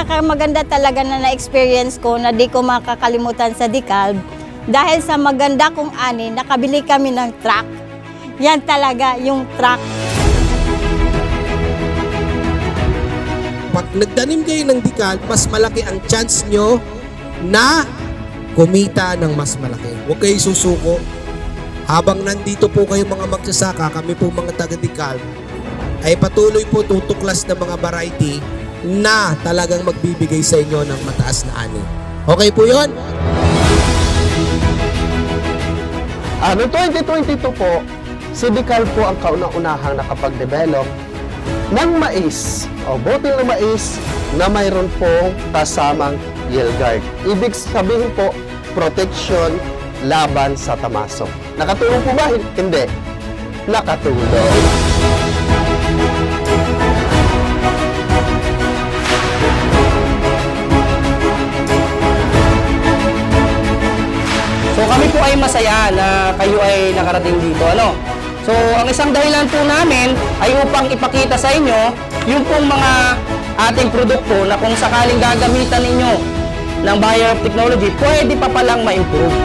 pinakamaganda talaga na na-experience ko na di ko makakalimutan sa Decalb dahil sa maganda kong ani, nakabili kami ng truck. Yan talaga yung truck. Pag nagtanim kayo ng dikal, mas malaki ang chance nyo na kumita ng mas malaki. Huwag kayo susuko. Habang nandito po kayo mga magsasaka, kami po mga taga-dikal, ay patuloy po tutuklas ng mga variety na talagang magbibigay sa inyo ng mataas na ani. Okay po yon? Ah, noong 2022 po, si Decal po ang kauna-unahang nakapag-develop ng mais o botil na mais na mayroon pong kasamang yield guard. Ibig sabihin po, protection laban sa tamasok. Nakatulong po ba? Hindi. Nakatulong. So kami po ay masaya na kayo ay nakarating dito. Ano? So ang isang dahilan po namin ay upang ipakita sa inyo yung pong mga ating produkto na kung sakaling gagamitan ninyo ng Buyer of Technology, pwede pa palang ma-improve.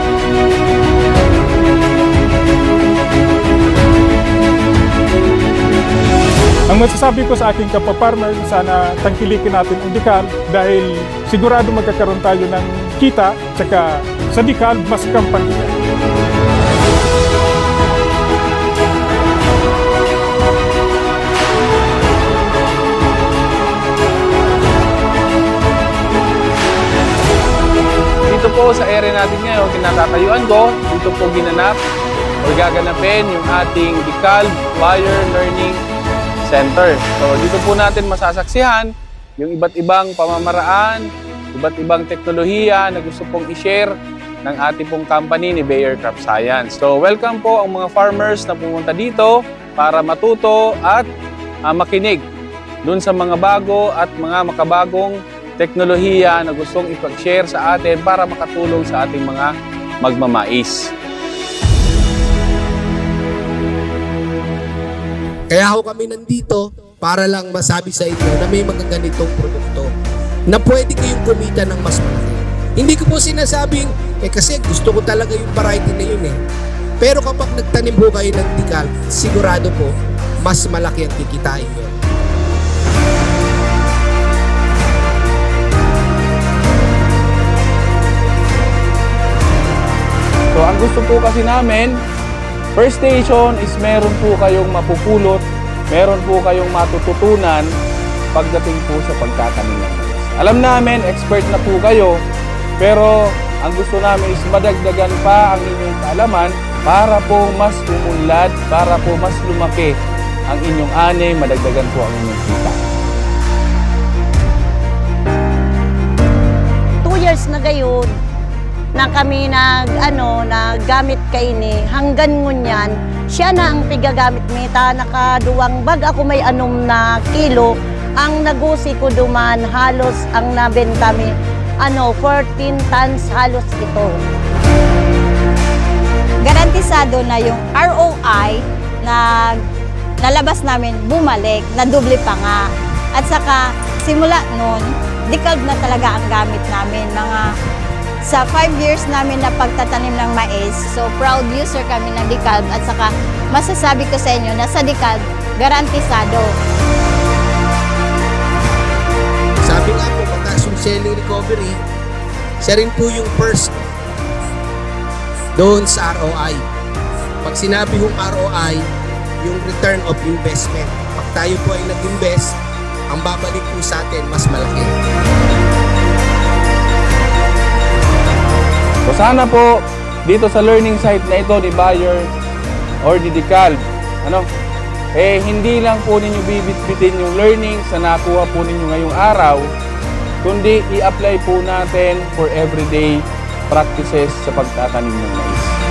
Ang masasabi ko sa aking kapapartner, sana tangkilikin natin ang Decal dahil sigurado magkakaroon tayo ng kita, tsaka sa Decal, mas kampanya. Dito po sa area natin ngayon, kinatatayuan ko, dito po ginanap o gaganapin yung ating DeKalb Buyer Learning Center. So dito po natin masasaksihan yung iba't ibang pamamaraan, iba't ibang teknolohiya na gusto pong i-share ng ating pong company ni Bayer Crop Science. So welcome po ang mga farmers na pumunta dito para matuto at ah, makinig dun sa mga bago at mga makabagong teknolohiya na gustong ipag-share sa atin para makatulong sa ating mga magmamais. Kaya ho kami nandito para lang masabi sa inyo na may mga ganitong produkto na pwede kayong kumita ng mas malaki. Hindi ko po sinasabing, eh kasi gusto ko talaga yung variety na yun eh. Pero kapag nagtanim ho kayo ng tikal, sigurado po, mas malaki ang kikitain nyo. So ang gusto po kasi namin, first station is meron po kayong mapupulot, meron po kayong matututunan pagdating po sa pagtatanim. Alam namin, expert na po kayo, pero ang gusto namin is madagdagan pa ang inyong kaalaman para po mas umunlad, para po mas lumaki ang inyong ani, madagdagan po ang inyong kita. Two years na gayon na kami nag ano nagamit kay ni. Hanggan ngunyan siya na ang pigagamit mita nakaduwang bag. Ako may anom na kilo. Ang nagusi ko duman halos ang nabenta mi ano 14 tons halos ito. Garantisado na yung ROI na nalabas namin bumalik na doble pa nga. At saka simula noon decalb na talaga ang gamit namin. Mga sa 5 years namin na pagtatanim ng mais, so proud user kami ng Decalb at saka masasabi ko sa inyo na sa Decalb, garantisado. Sabi nga po, yung selling recovery, siya rin po yung first doon sa ROI. Pag sinabi yung ROI, yung return of investment. Pag tayo po ay nag-invest, ang babalik po sa atin mas malaki. So sana po dito sa learning site na ito ni Bayer or ni Decalb, ano, eh hindi lang po ninyo bibit-bitin yung learnings na nakuha po ninyo ngayong araw, kundi i-apply po natin for everyday practices sa pagtatanim ng mais.